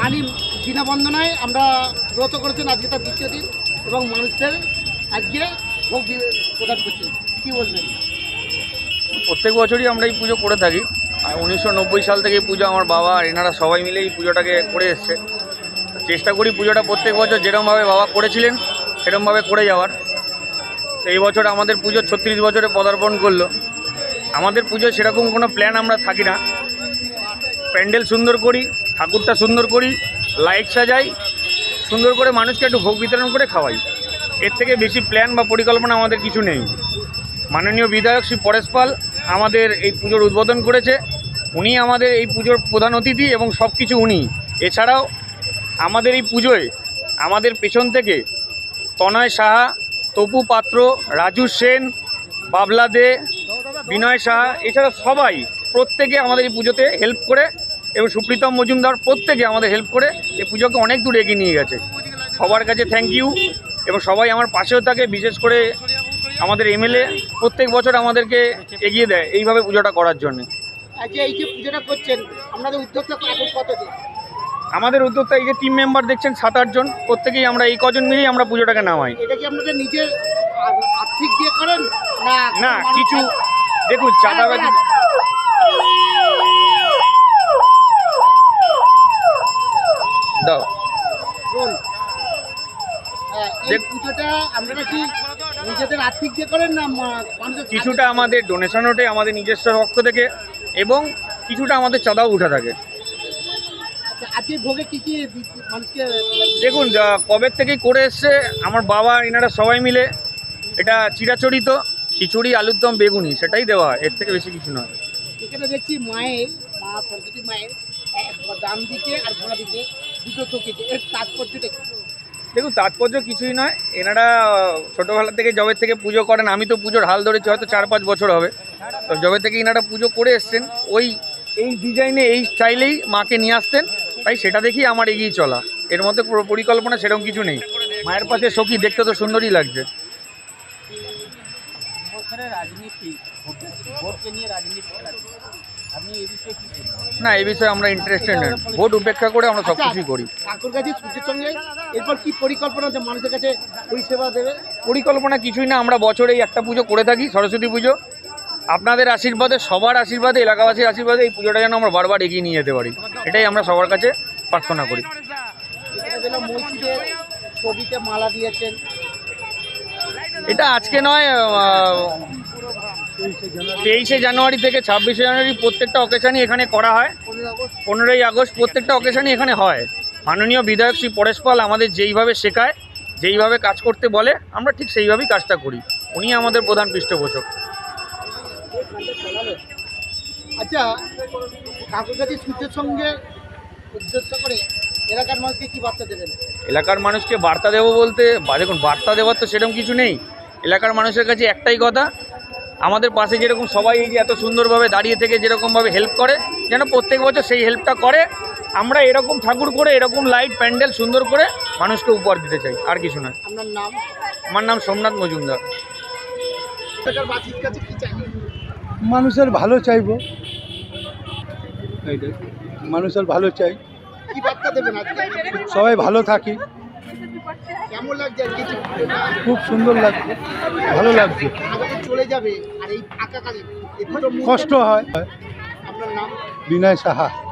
বাণী বিনা বন্দনায় আমরা ব্রত করেছেন আজকে তার দ্বিতীয় দিন এবং মানুষদের আজকে ভোগ প্রদান করছেন। কি বলবেন? প্রত্যেক বছরই আমরা এই পুজো করে থাকি। আর উনিশশো নব্বই সাল থেকে এই পুজো আমার বাবা আর এনারা সবাই মিলে এই পুজোটাকে করে এসছে। চেষ্টা করি পুজোটা প্রত্যেক বছর যেরমভাবে বাবা করেছিলেন, সেরমভাবে করে যাওয়ার। এই বছর আমাদের পুজো ছত্রিশ বছরে পদার্পণ করল। আমাদের পুজো সেরকম কোনো প্ল্যান আমরা থাকি না। প্যান্ডেল সুন্দর করি ঠাকুরটা সুন্দর করি, লাইট সাজাই, সুন্দর করে মানুষকে একটু ভোগ বিতরণ করে খাওয়াই। এর থেকে বেশি প্ল্যান বা পরিকল্পনা আমাদের কিছু নেই। মাননীয় বিধায়ক শ্রী পরেশ পাল আমাদের এই পুজোর উদ্বোধন করেছে। উনি আমাদের এই পুজোর প্রধান অতিথি এবং সব কিছু উনি। এছাড়াও আমাদের এই পুজোয় আমাদের পেছন থেকে তনয় সাহা, তপু পাত্র, রাজু সেন, বাবলা দে, বিনয় সাহা, এছাড়া সবাই প্রত্যেকে আমাদের এই পুজোতে হেল্প করে এবং সুপ্রীতম মজুমদার প্রত্যেকে আমাদের হেল্প করে এই পুজোকে অনেক দূর এগিয়ে নিয়ে গেছে। সবার কাছে থ্যাংক ইউ এবং সবাই আমার পাশেও থাকে বিশেষ করে আমাদের এমএলএ প্রত্যেক বছর আমাদেরকে এগিয়ে দেয় এইভাবে পুজোটা করার জন্য। দিন আমাদের উদ্যোক্তা এই যে টিম মেম্বার দেখছেন সাত আটজন প্রত্যেকেই আমরা এই কজন মিলেই আমরা পুজোটাকে নামাই। না কিছু দেখুন চাঁদাবাজি পুজোটা আপনারা কি নিজেদের আর্থিক দিয়ে করেন না কিছুটা আমাদের ডোনেশন ওঠে আমাদের নিজস্ব পক্ষ থেকে এবং কিছুটা আমাদের চাঁদাও উঠে থাকে। আচ্ছা, দেখুন কবে থেকেই করে এসছে আমার বাবা এনারা সবাই মিলে এটা চিরাচরিত খিচুড়ি আলুর দম বেগুনি সেটাই দেওয়া হয়। এর থেকে বেশি কিছু নয়। এখানে দেখছি মায়ের মা সরস্বতী মায়ের ডান দিকে আর ঘোড়া দিকে দুটো চোখেছে এর তাৎপর্যটা দেখুন, তাৎপর্য কিছুই নয়। এনারা ছোটোবেলা থেকে জবের থেকে পুজো করেন। আমি তো পুজোর হাল ধরেছি, হয়তো চার পাঁচ বছর হবে। তো জবে থেকে এনারা পুজো করে এসছেন। ওই, এই ডিজাইনে, এই স্টাইলেই মাকে নিয়ে আসতেন। তাই সেটা দেখেই আমার এগিয়ে চলা। এর মধ্যে পুরো পরিকল্পনা সেরকম কিছু নেই। মায়ের পাশে সখী দেখতে তো সুন্দরই লাগছে। রাজনীতি। না এই বিষয়ে আমরা ইন্টারেস্টেড নেই। ভোট উপেক্ষা করে আমরা সব কিছুই করি। ঠাকুর কাছে সূর্যের সঙ্গে এরপর কি পরিকল্পনা যে মানুষের কাছে পরিষেবা দেবে? পরিকল্পনা কিছুই না আমরা বছরে এই একটা পুজো করে থাকি সরস্বতী পুজো। আপনাদের আশীর্বাদে সবার আশীর্বাদে এলাকাবাসীর আশীর্বাদে এই পুজোটা যেন আমরা বারবার এগিয়ে নিয়ে যেতে পারি। এটাই আমরা সবার কাছে প্রার্থনা করি। মসজিদের ছবিতে মালা দিয়েছেন। এটা আজকে নয় তেইশে জানুয়ারি থেকে ছাব্বিশে জানুয়ারি প্রত্যেকটা অকেশনই এখানে করা হয়। পনেরোই আগস্ট প্রত্যেকটা অকেশনই এখানে হয়। মাননীয় বিধায়ক শ্রী পরেশ পাল আমাদের যেইভাবে শেখায় যেইভাবে কাজ করতে বলে আমরা ঠিক সেইভাবেই কাজটা করি। উনি আমাদের প্রধান পৃষ্ঠপোষক। আচ্ছা সূর্যের সঙ্গে উদ্দেশ্য করে এলাকার মানুষকে কি বার্তা দেবেন? এলাকার মানুষকে বার্তা দেবো বলতে দেখুন বার্তা দেওয়ার তো সেরকম কিছু নেই। এলাকার মানুষের কাছে একটাই কথা আমাদের পাশে যেরকম সবাই এই যে এত সুন্দরভাবে দাঁড়িয়ে থেকে যেরকমভাবে হেল্প করে যেন প্রত্যেক বছর সেই হেল্পটা করে আমরা এরকম ঠাকুর করে এরকম লাইট প্যান্ডেল সুন্দর করে মানুষকে উপহার দিতে চাই আর কিছু নয়। আপনার নাম? আমার নাম সোমনাথ মজুমদার। মানুষের ভালো চাইব। এইটাই মানুষের ভালো চাই। কি বার্তা দেবেন আজকে? সবাই ভালো থাকি। কেমন লাগছে খুব সুন্দর লাগছে। ভালো লাগছে। চলে যাবে আর এই ফাঁকা মুহূর্ত- কষ্ট হয়। আপনার নাম? বিনয় সাহা।